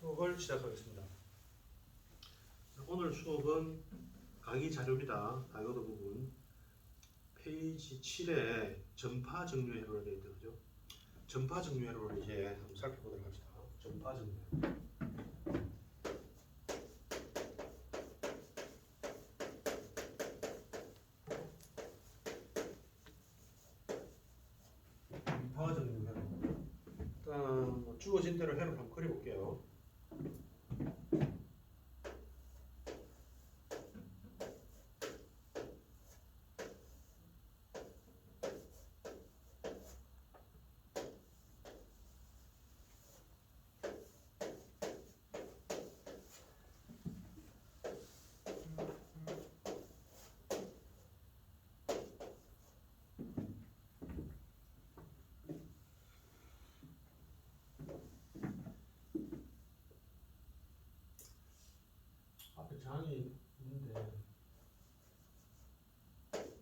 수업을 시작하겠습니다. 오늘 수업은 강의 자료입니다. 다이오드 부분 페이지 7에 전파 정류 회로로 되어 있죠. 전파 정류 회로를 이제 한번 살펴보도록 합시다. 전파 정류 회로. 전파 정류 회로. 일단 뭐 주어진 대로 회로를 한번 그려볼게요. Thank you. 장이 있는데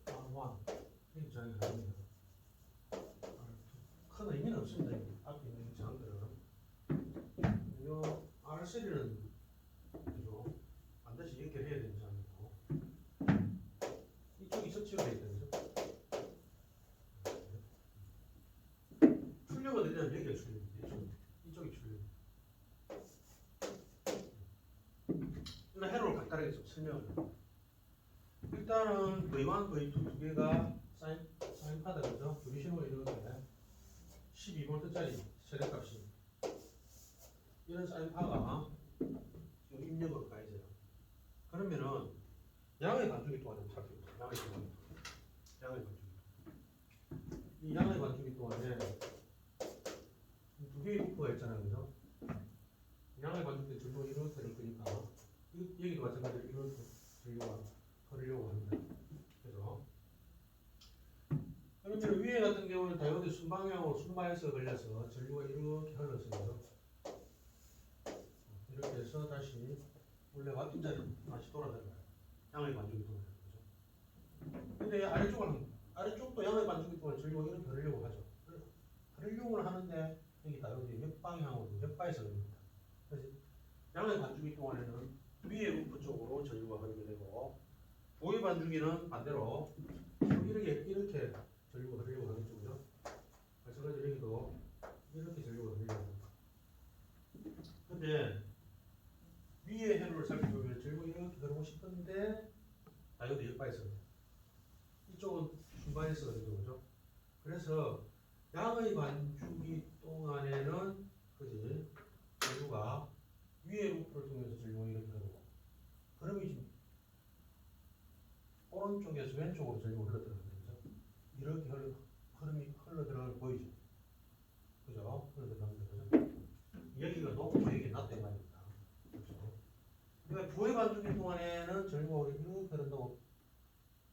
R1 이게 장이. R2 큰 의미는 없습니다. 이 앞에 있는 이 장들은 이 R3는 그죠 반드시 연결해야 되는 장이고 이쪽이 되어 있다 그죠? 출력은 일단 여기가 출력입니다. 이쪽, 이쪽이 출력. 일단 좀 설명을 해요. 일단은 V1, V2 두 개가 사인, 사인파다 그죠? 둘이 신호가 이러는데 12V짜리 세대값이 이런 사인 파가 여기 입력으로 가 있어요. 그러면은 양의 관중이 동안에 살펴보죠. 양의 관중. 양의 관중. 이 양의 관중이 동안에 두 개의 루프가 있잖아요. 그죠? 양의 관중때 전부 이렇게 될 거니까 이- 여기도 마찬가지로 이렇게 전류가 흐르려고 합니다. 그래서 그러면 위에 같은 경우는 다이오드 순방향으로 순방에서 걸려서 전류가 이렇게 흘러서 이렇게 해서 다시 원래 왔던 자리 다시 돌아들어가요. 양의 반죽이 거죠. 근데 아래쪽은 아래쪽도 양의 반죽이 돌아 전류가 이렇게 흐르려고 하죠. 흐르려고 하는데 여기 다이오드 역방향으로 역바에서 걸립니다. 그래서 양의 반죽이 동안에는 위에 루프 쪽으로 전류가 흐르게 되고 보의 반죽기는 반대로 이렇게 이렇게 전류가 흐르려고 하는 쪽이죠. 마찬가지로 여기도 이렇게 전류가 흐르려고. 근데 위에 회로를 살펴보면 전류가 이렇게 흐르고 싶은데 다이오드 역바에서 이쪽은 순바에서 흐르는 거죠. 그래서 양의 반죽이 동안에는 그지 전류가 위에 루프를 통해서 전류가 이렇게 그러면 지금 오른쪽에서 왼쪽으로 전류가 흘러 들어가는 거죠. 이렇게 흘러 흐름이 흘러 들어가는 거 보이죠? 그죠? 흘러 들어가는 거죠. 여기가 높고 여기가 낮다 이 말입니다. 그렇죠? 그러니까 부의 반죽기 동안에는 전류가 이렇게 흐른다고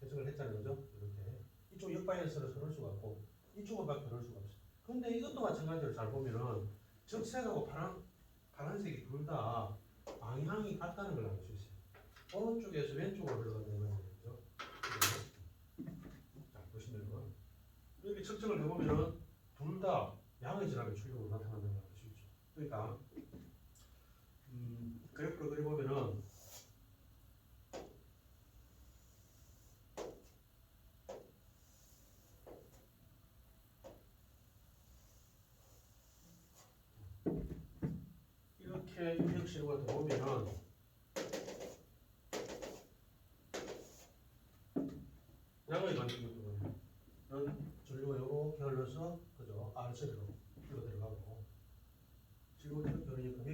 해석을 했잖아요, 그죠? 이렇게 이쪽 역방향성을 흐를 수가 없고 이쪽은 밖에 흐를 수가 없어요. 근데 이것도 마찬가지로 잘 보면은 적색하고 파란 파란색이 둘 다 방향이 같다는 걸 알 수 있어요. 오른쪽에서 왼쪽으로 흘러가는 거죠. 자 보시면 이렇게 측정을 해보면은 둘다 양의 전압의 출력으로 나타나는 있죠. 그러니까 음, 그래프를 그려보면은 이렇게 입력 신호가 들어오면은 양의 관계가 들어오면 전류가 이렇게 흘러서 그죠 R3로 흘러 들어가고 지금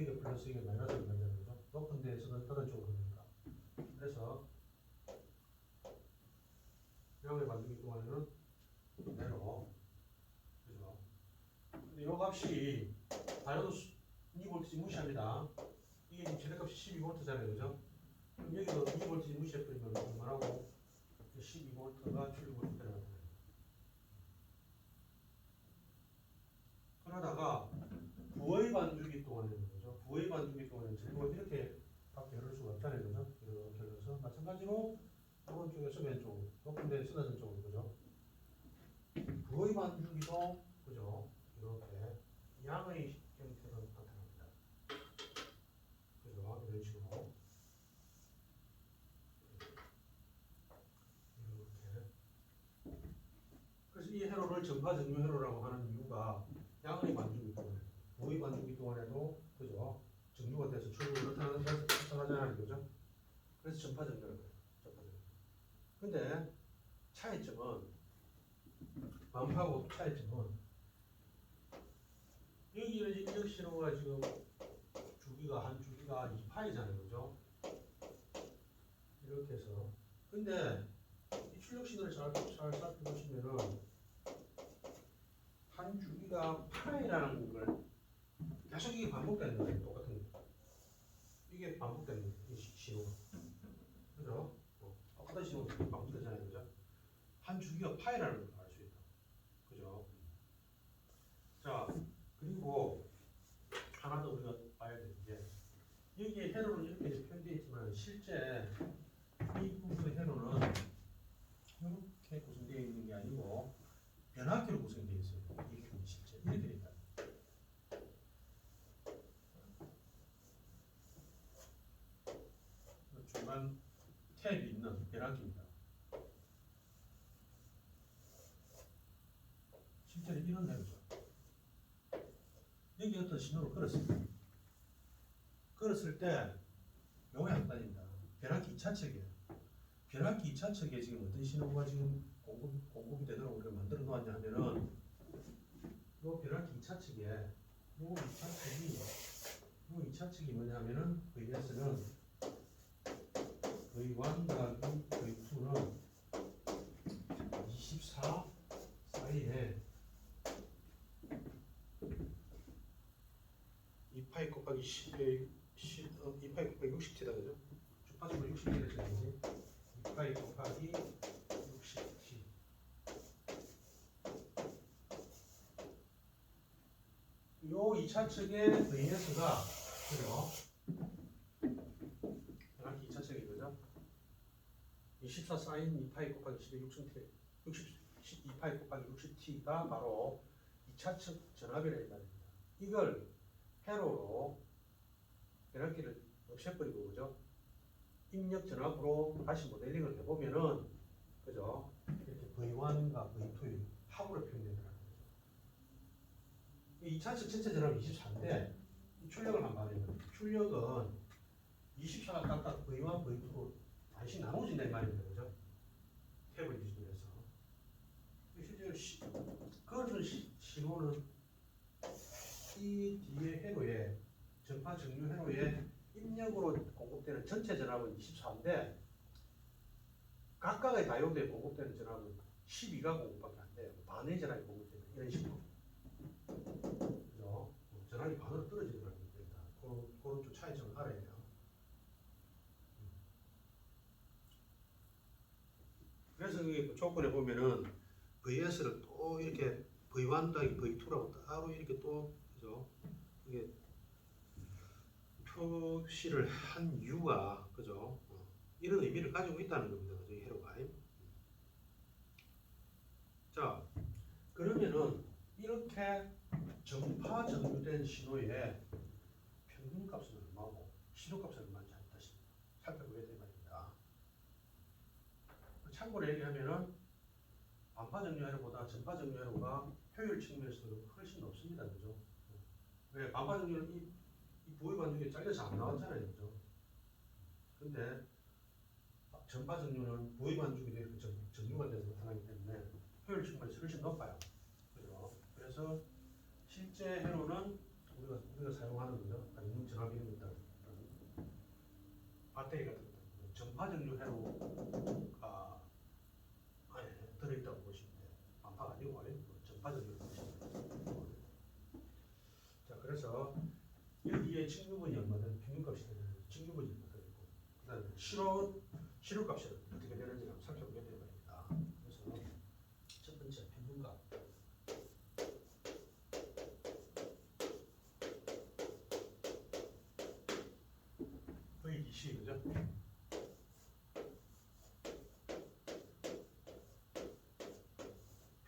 여기가 플러스 이게 마이너스로 변하는 거죠 높은 데에서는 다른 쪽으로 흐르니까 그래서 양의 관계기 동안에는 그대로 그죠 근데 요 값이 다이오드 2V 무시합니다. 이게 지금 최대값이 12V잖아요, 그죠? 여기도 2V 무시해버리면 얼마라고? 12V가 출력으로 들어가는 거예요. 그러다가 부의 반주 모의관점일 경우에는 제목을 이렇게 밖에 열을 수가 없다는 거죠. 이렇게 흘러서 마찬가지로 오른쪽에서 왼쪽, 높은데 쓰다진 쪽으로 그죠. 부의만 주기도 그죠. 이렇게 양의 형태로 나타납니다. 그죠. 이런 식으로. 그래서 이 회로를 전과 전유 회로라고 하는 이유가 양의 반주기 동안에, 부의 반주기 동안에도 그죠? 정류가 돼서 나타나는 나타나잖아요 그죠? 그래서 전파 정류라고 해요 전파 정류 근데 차이점은 반파하고 차이점은 여기는 인력 신호가 지금 주기가 한 주기가 2파이잖아요 그죠? 이렇게 해서. 근데 이 출력 신호를 잘, 잘 살펴보시면은 한 주기가 파이라는 걸 계속 이게 반복되는 거예요 똑같은 거 이게 반복되는 이 시- 신호가 그죠? 어, 똑같은 신호가 반복되잖아요 그죠? 한 주기가 파이라는 걸 알 수 있다 그죠? 자 그리고 하나 더 우리가 봐야 되는 게 여기에 회로는 이렇게 표현되어 있지만 실제 이 부분의 회로는 이렇게 구성되어 있는 게 아니고 변압기로 구성되어 있어요. 이 부분이 실제 이렇게 되어 있다. 중간 탭이 있는 변압기입니다. 실제로 이런 회로죠. 여기 어떤 신호를 걸었습니다. 걸었을 때 요게 한 단입니다. 변압기 2차측이에요. 변압기 2차측에 지금 어떤 신호가 지금 공급, 공급이 되도록 우리가 만들어 놓았냐 하면은 요 변압기 2차측에 요 2차측이 요 2차측이 뭐냐면은 VS는 V1 더하기 V2는 24 사이에 2파이 곱하기 10, 10 어, 2파이 곱하기 60t다 그죠? 주파수가 60t를 쳐야지 2파이 곱하기 60t 요 2차 측의 VS가 그죠? 변압기 2차 측이 그죠? 24 사인 2파이 곱하기 10의 60t 60, 2파이 곱하기 60t가 바로 2차 측 전압이라는 말입니다 이걸 회로로 변압기를 없애버리고 그죠? 입력 전압으로 다시 모델링을 해보면은 그죠? 이렇게 V1과 V2의 합으로 표현되더라고요. 이 2차측 전체 전압이 24인데 이 출력을 한번 봐요. 출력은 24가 각각 V1, V2로 반씩 나눠진다 이 말입니다. 그죠? 탭을 기준으로 해서. 실제로 시, 그런 시- 신호는 이 뒤에 회로에 전파 정류 회로에 입력으로 공급되는 전체 전압은 24인데 각각의 다이오드에 공급되는 전압은 12가 공급밖에 안 돼요. 반의 전압이 공급되는 이런 식으로. 그죠? 어, 전압이 반으로 떨어지는 거니다 그런, 그런 좀 차이점을 알아야 돼요. 그래서 이 조건에 보면은 VS를 또 이렇게 V1 더하기 V2라고 따로 이렇게 또 그죠? 이게 표시를 한 이유가 그죠? 어, 이런 의미를 가지고 있다는 겁니다. 그죠? 이 회로가. 자, 그러면은 이렇게 전파 정류된 신호의 평균값은 얼마고 신호값은 얼마인지 살펴보게 될 말입니다. 참고로 얘기하면은 반파 정류 회로보다 전파 정류 회로가 효율 측면에서도 훨씬 높습니다. 그죠? 왜 반파 정류는 부위 반죽이 잘려서 안 나왔잖아요. 그죠? 근데 전파 정류는 부위 반죽이 되고 정, 정류가 돼서 나타나기 때문에 효율 측면에서 훨씬 높아요. 그죠? 그래서 실제 회로는 우리가 우리가 사용하는 거죠. 인문 전압 이런 것들 배터리 같은 전파 정류 회로가 안에 들어있다고 보시면 돼요. 반파가 아니고 아예 전파 정류를 보시면 돼요. 자 그래서 층유분이 얼마든 평균값이 되는 층유분이 얼마 되고 그다음에 실호 실호값이 어떻게 되는지 한번 살펴보게 되는 겁니다. 그래서 첫 번째 평균값. 거의 20 그죠?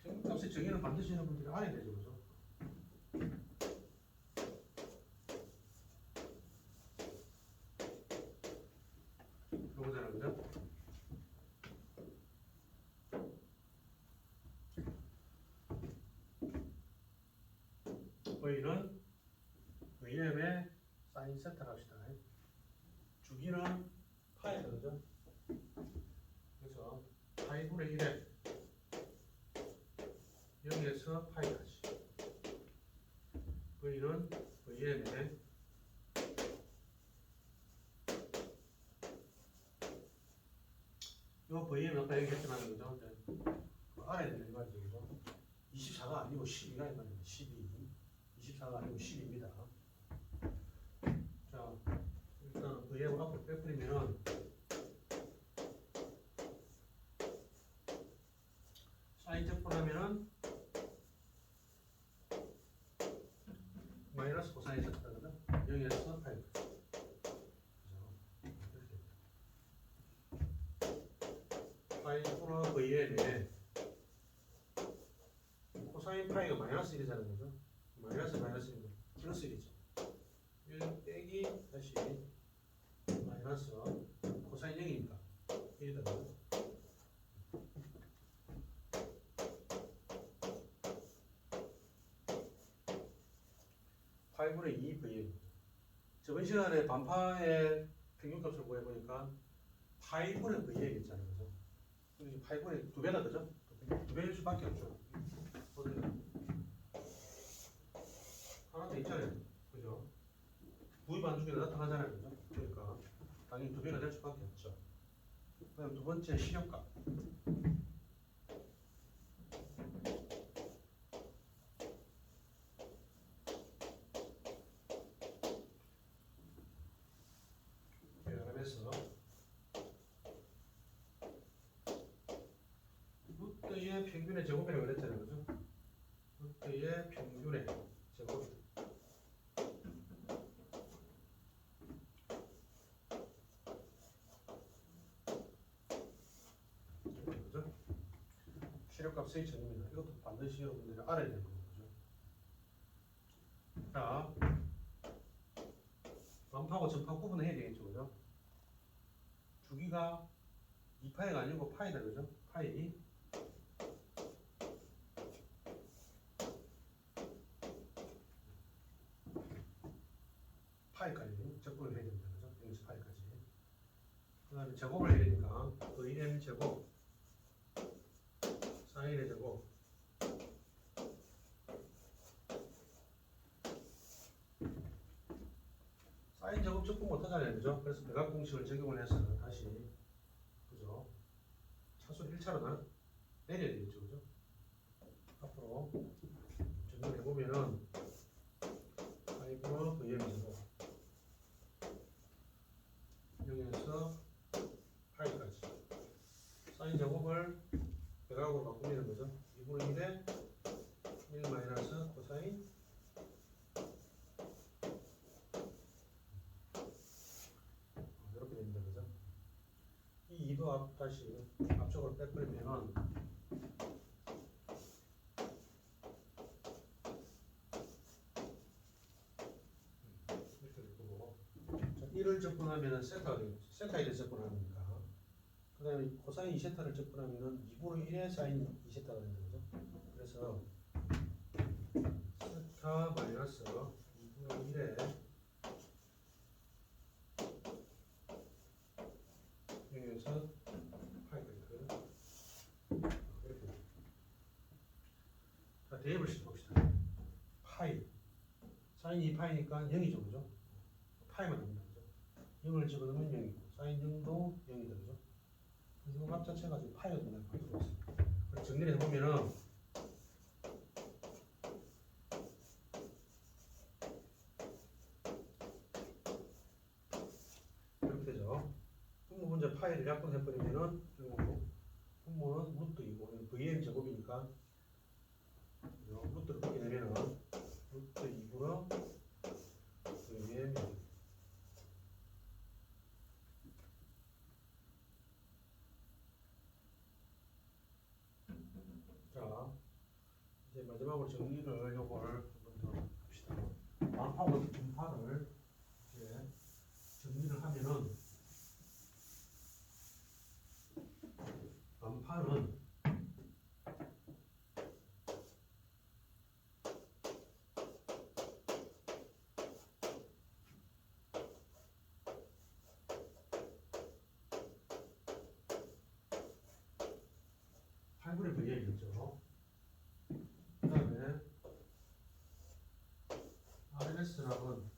평균값의 정의를 만드시는 분들이 알아야 너무 잘한다. 의는 의엠의 사인 세타 합시다. 주기는 파이 되죠. 그래서 파이분의 1에 마이너스 코사인 세타거든 여기에서 파이. 파이 플러 Vm에 코사인 파이가 마이너스 1이잖아요 그죠? 마이너스 마이너스니까 플러스 1이죠 1 빼기 다시 마이너스 코사인 0이니까 1이다 그죠? 파이분의 2 Vm 저번 시간에 반파의 평균값을 구해보니까 파이분의 Vm 있잖아요 그죠? 근데 파이분의 두 배다 그죠? 두 배일 수밖에 없죠 어디 하나 더 있잖아요 그죠? 부위 반죽에 나타나잖아요 그죠? 그러니까 당연히 두 배가 될 수밖에 없죠 그다음 두 번째 시력값 그러면서 루트의 평균의 제곱이라고 그랬잖아요. 그죠? 루트의 평균의 제곱. 그죠? 시력값의 전입니다. 이것도 반드시 여러분들이 알아야 되는 거죠. 자 완파하고 전파 구분해야 되겠죠 그죠? 주기가 2파이가 아니고 파이다 그죠? 파이 파이까지 적분을 해야 됩니다 그죠? 여기서 파이까지 그 다음에 제곱을 해야 되니까 Vm 제곱 사인의 제곱 적분 못하잖아요 그죠? 그래서 배각 공식을 적용을 해서 다시 그죠? 차수 1차로 나 내려야 되겠죠 그죠? 앞으로 정리해 보면은 파이브로 Vm 제곱 여기에서 파이까지 사인 제곱을 배각으로 바꾸면 거죠? 2분의 1에 1 마이너스 코사인 어, 이렇게 됩니다 그죠? 이 2도 앞 다시 앞쪽으로 빼버리면 이렇게 될 거고 자, 1을 적분하면 세타가 되겠죠 세타에 대해 적분하니까 그 다음에 코사인 2세타를 적분하면 2분의 1의 사인 2세타가 된다 그죠? 그래서 세타 마이너스 2분의 1의 여기에서 파이가 있거든 이렇게 됩니다. 자 대입을 시켜봅시다 파이 사인 2파이니까 0이죠 그죠? 파이만 됩니다 그죠? 0을 집어넣으면 0이고 사인 0도 0이다 그죠? 그래서 값 자체가 지금 파이가 있습니다 그래서 정리를 해보면은 이렇게 되죠 분모 문제 파이를 약분해버리면은 분모는 루트 2고 VM 제곱이니까 그죠? 루트를 보게 되면은 루트 2분의 VM 자 이제 마지막으로 정리를 요걸 더 합시다. 완파하고 분파를 이제 정리를 하면은 완파는 되겠죠. 그 다음에 RMS 전압은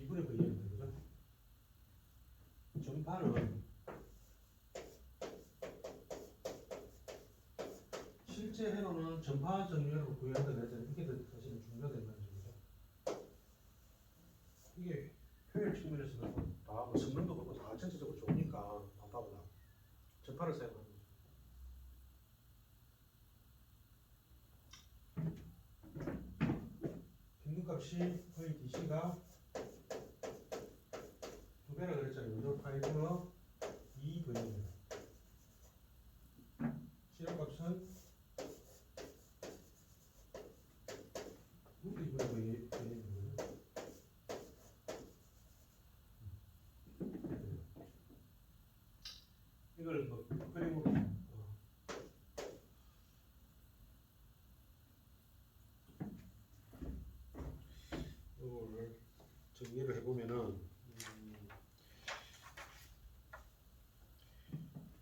2분의 Vm입니다. 그죠? 전파는 실제 회로는 전파 정렬을 구현하는 데는 이게 더 사실은 중요하다는 말이죠. 이게 효율 측면에서는 다뭐 성능도 그렇고 다 전체적으로 좋으니까 반파보다 전파를 사용하는 거죠. 평균값이 거의 DC가 두 배라 그랬잖아요. 그죠? 파이브는 2V입니다. 실험값은 루트 2분의 V V입니다. 이걸 뭐 그림으로 어. 이거를 정리를 해보면은 음,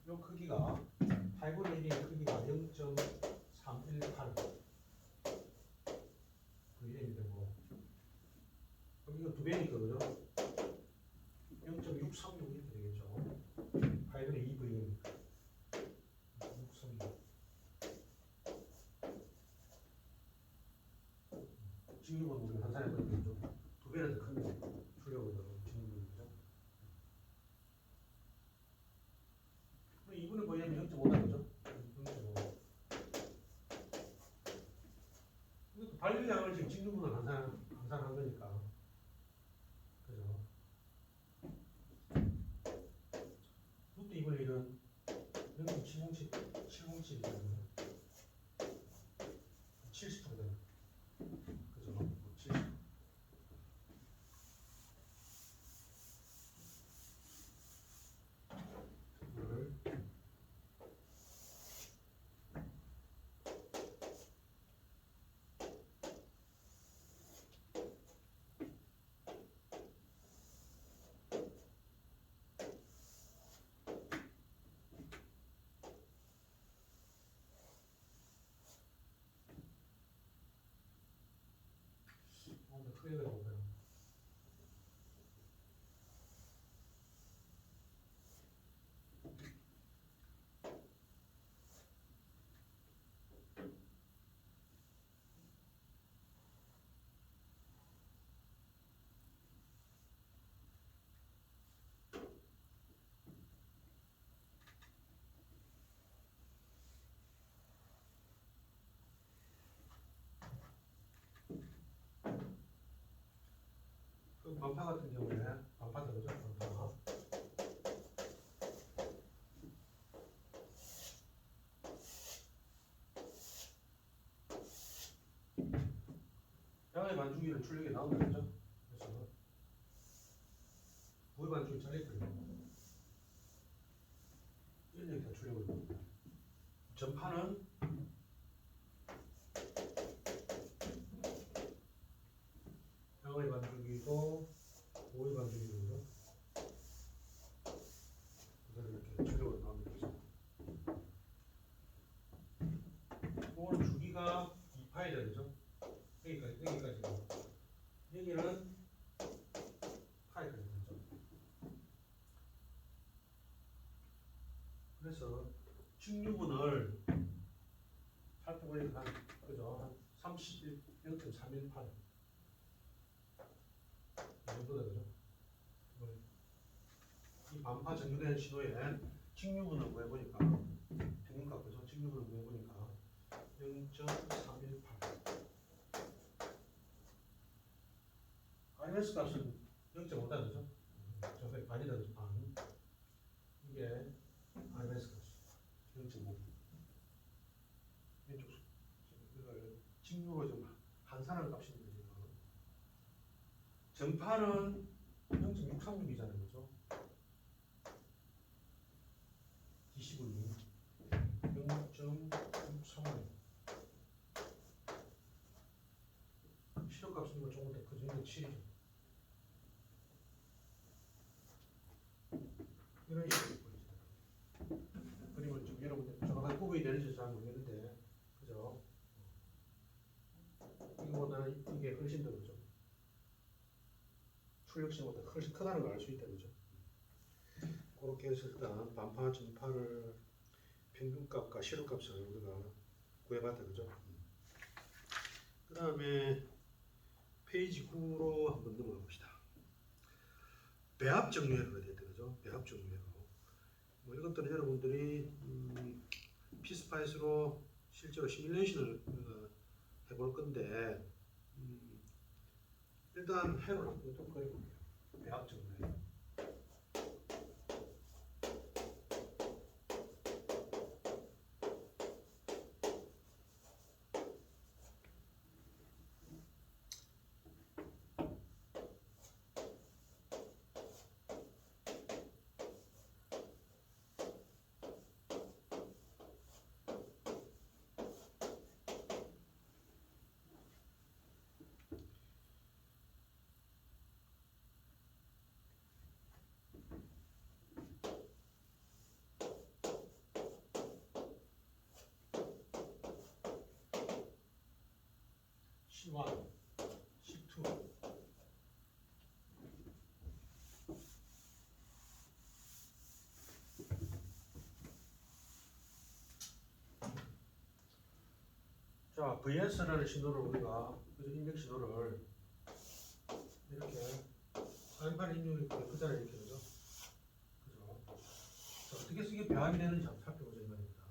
요 크기가 8분의 1의 크기가 0.318 VM이 되고 그럼 이거 두 배니까 그죠? 0.636 이렇게 되겠죠 8분의 2 VM이니까 636 직류본 우리가 한 사람에 보니까 두 배나 더 큰데 출력은 직류본이죠 2분의 VM이 0.5다 그죠? 0.5 이것도 발류량을 지금 직류분을 항상 항상 한 거니까 그죠? 루트 2분의 1은 0.707 707이잖아요 70 정도 그죠? 70 이거를 크게 그 반파 같은 경우에 반파 들어죠? 반파. 양의 반주기는 출력이 나온다 그죠? 그래서 부의 반주기 잘렸거든요 이런 다 출력을 전파는 양의 반주기도 오의 반주기도 그대로 이렇게 출력을 나오면 되죠. 오늘 주기가 2파이다 되죠? 여기까지 여기까지 여기는 파이까지 되죠. 그래서 직류분을 살펴보니까 한 그죠? 한 31, 0.318 이 정도다 그죠? 뭐, 이 반파 정류된 신호에 직류분을 구해보니까 평균값 그죠? 직류분을 구해보니까 0.318 RMS 값은 0.5다 그죠? 저게 반이다 그죠? 반 이게 RMS 값 0.5 왼쪽 직류로 좀 반사를 값인데 지금 전파는 0.636이잖아요, 그죠? 20을 0.6 출력시보다 훨씬 크다는 걸 알 수 있다 그죠? 그렇게 해서 일단 반파 전파를 평균값과 실효값을 우리가 구해봤다 그죠? 그 다음에 페이지 9로 한번 넘어가 봅시다. 배합 정리회로가 됐다 그죠? 배합 정리회로. 뭐 이것들은 여러분들이 음, 피스파이스로 실제로 시뮬레이션을 해볼 건데 음, 일단 한번 좀 그려볼게요. 배합 정리회로. C1, C2 자, VS라는 신호를 우리가? 입력 신호를 이렇게 사인판 입력이 그대로 이렇게 그죠? 그죠? 자, 어떻게 쓰기 배합이 되는지 한번 살펴보자 이 말입니다.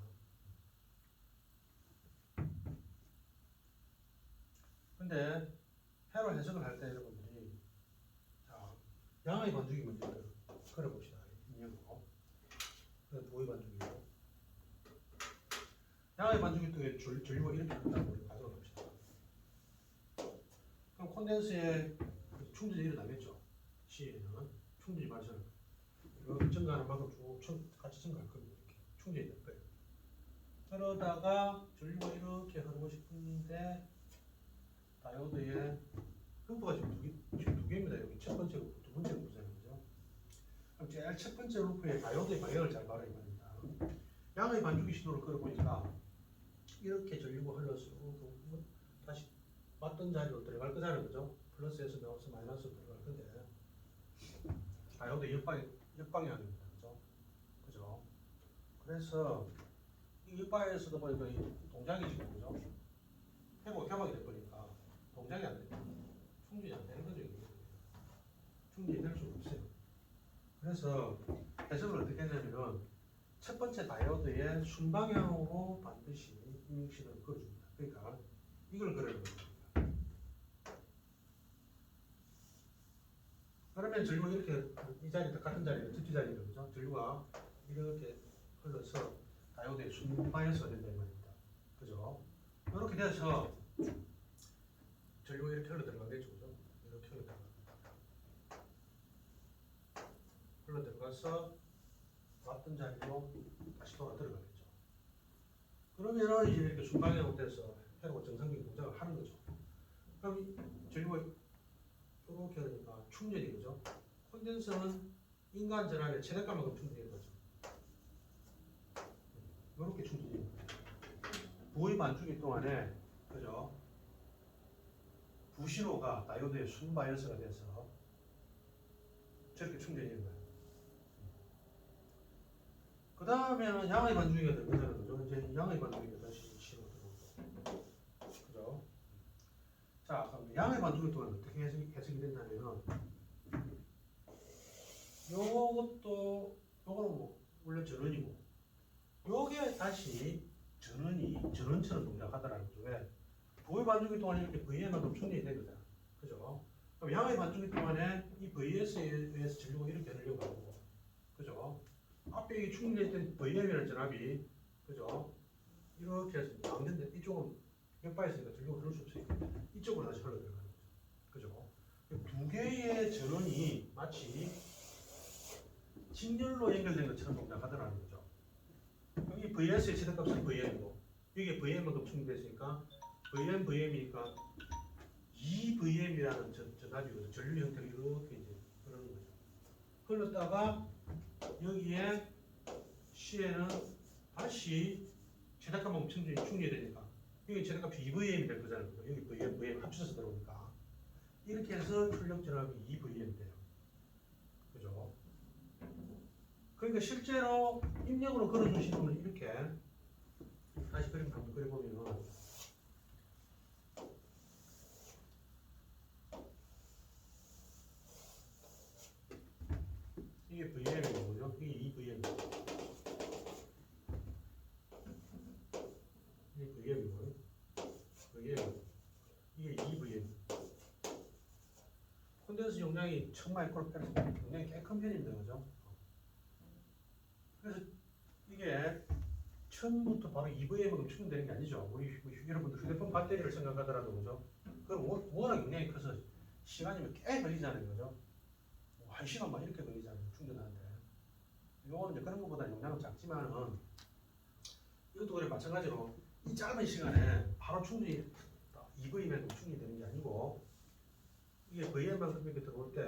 근데 회로 해석을 할 때 여러분들이 자 양의 반죽이 문제를 입력으로. 그래서 도의 반죽이고 양의 반죽이 또 줄, 줄이고 이렇게 된다고 가정을 합시다. 그럼 콘덴서에 충전이 일어나겠죠? C에는 충전이 발생 이렇게 증가하는 만큼 쭉 청- 같이 증가할 겁니다. 이렇게 충전이 될 거예요. 그러다가 줄이고 이렇게 흐르고 싶은데 다이오드의 루프가 지금 두, 개, 지금 두 개입니다. 여기 첫 번째 루프, 두 번째 루프잖아요. 제일 첫 번째 루프의 다이오드의 방향을 잘 봐라 이 말입니다. 양의 반죽이 신호를 걸어보니까 이렇게 전류가 흘러서 뭐 다시 맞던 자리로 들어갈 거잖아요. 그죠? 플러스에서 나와서 마이너스로 들어갈 건데 다이오드 역방, 역방향입니다. 그죠? 그죠? 그래서 이 역방에서도 보니까 이 동작이 지금 그죠? 회복 협약이 돼버리니까 동작이 안 됩니다. 충전이 안 되는 거죠. 충전이 될 없어요. 그래서 해석을 어떻게 하냐면은 첫 번째 다이오드의 순방향으로 반드시 입력신호를 걸어줍니다. 그러니까 이걸 그려는 겁니다. 그러면 전류가 이렇게 이 자리 같은 자리는 특기 자리는 그죠? 전류가 이렇게 흘러서 다이오드의 순방에서 된다 이 말입니다. 그죠? 이렇게 돼서 전류가 이렇게 흘러 들어가겠죠, 그죠? 이렇게 흘러 들어가. 흘러 들어가서 왔던 자리로 다시 돌아 들어가겠죠. 그러면은 이제 이렇게 순방향으로 돼서 회로가 정상적인 동작을 하는 거죠. 그럼 이 전류가 이렇게 하니까 충전이 그죠? 콘덴서는 인간 전압의 최대값만큼 충전되는 거죠. 이렇게 충전이. 부의 반죽기 동안에 그죠? 부신호가 다이오드의 순바이어스가 돼서 저렇게 충전이 되는 거예요. 그 다음에는 양의 반죽이가 될 거잖아요. 그죠? 이제 양의 반죽이 다시 신호 들어오고. 그죠? 자, 그럼 양의 반죽이 동안 어떻게 해석이, 해석이 된다면은 요것도 요거는 뭐 원래 전원이고 요게 다시 전원이 전원처럼 동작하더라는 거죠. 왜? 부의 반죽이 동안에 이렇게 V에만큼 충전이 되거든. 그죠? 그럼 양의 반죽이 동안에 이 VS에 의해서 전류가 이렇게 흐르려고 하고, 그죠? 앞에 이 충전했던 VM이라는 전압이, 그죠? 이렇게 해서 나오는데 이쪽은 몇바 있으니까 전류가 흐를 수 없으니까 이쪽으로 다시 흘러 들어가는 거죠. 그죠? 두 개의 전원이 마치 직렬로 연결된 것처럼 동작하더라는 거죠. 여기 VS의 최대값은 VM이고, 이게 VM만큼 충전됐으니까 VM, VM이니까 2VM이라는 전, 전압이거든. 전류 형태로 이렇게 이제 흐르는 거죠. 흘렀다가 여기에 C에는 다시 최대값만큼 충전이 충전이 되니까 여기 최대값이 2VM이 될 거잖아요. 여기 VM, VM 합쳐서 들어오니까 이렇게 해서 출력 전압이 2Vm 돼요. 그죠? 그러니까 실제로 입력으로 걸어준 신호는 이렇게 다시 그림 한번 그려보면 이게 VM이거든요. 이게 2VM. 이게 VM이고요. VM. 이게 2VM. 용량이 1000마이크로페르 용량이 꽤큰 편입니다. 그죠? 그래서 이게 처음부터 바로 2VM으로 충전되는 게 아니죠. 우리 뭐 여러분들 휴대폰 배터리를 생각하더라도 그죠? 워- 워낙 용량이 커서 시간이면 꽤 걸리잖아요. 그죠? 뭐한 시간 막 이렇게 걸리잖아요. 충전하는데. 요거는 이제 그런 것보다 용량은 작지만은 이것도 그래 마찬가지로 이 짧은 시간에 바로 충전이 2V면 충전이 되는 게 아니고 이게 VM만큼 이렇게 들어올 때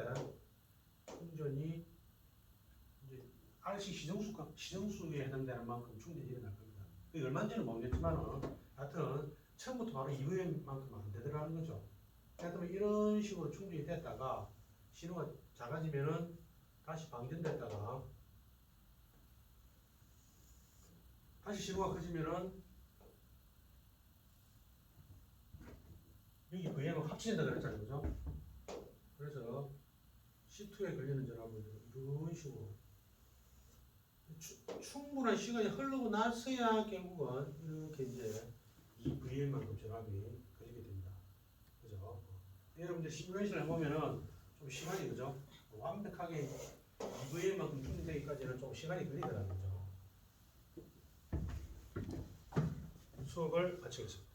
충전이 이제 RC 시정수 시정수에 해당되는 만큼 충전이 일어날 겁니다. 그게 얼마인지는 모르겠지만은 하여튼 처음부터 바로 2V만큼 안 되더라는 거죠. 하여튼 이런 식으로 충전이 됐다가 신호가 작아지면은 다시 방전됐다가 다시 신호가 커지면은 여기 Vm은 합치된다 그랬잖아요, 그죠? 그래서 C2에 걸리는 전압을 이런 식으로 추- 충분한 시간이 흐르고 나서야 결국은 이렇게 이제 이 VM만큼 전압이 걸리게 됩니다. 그죠? 여러분들 시뮬레이션을 해보면은 좀 시간이 그죠? 완벽하게 이 VM만큼 충전되기까지는 좀 시간이 걸리더라고요. 수업을 마치겠습니다.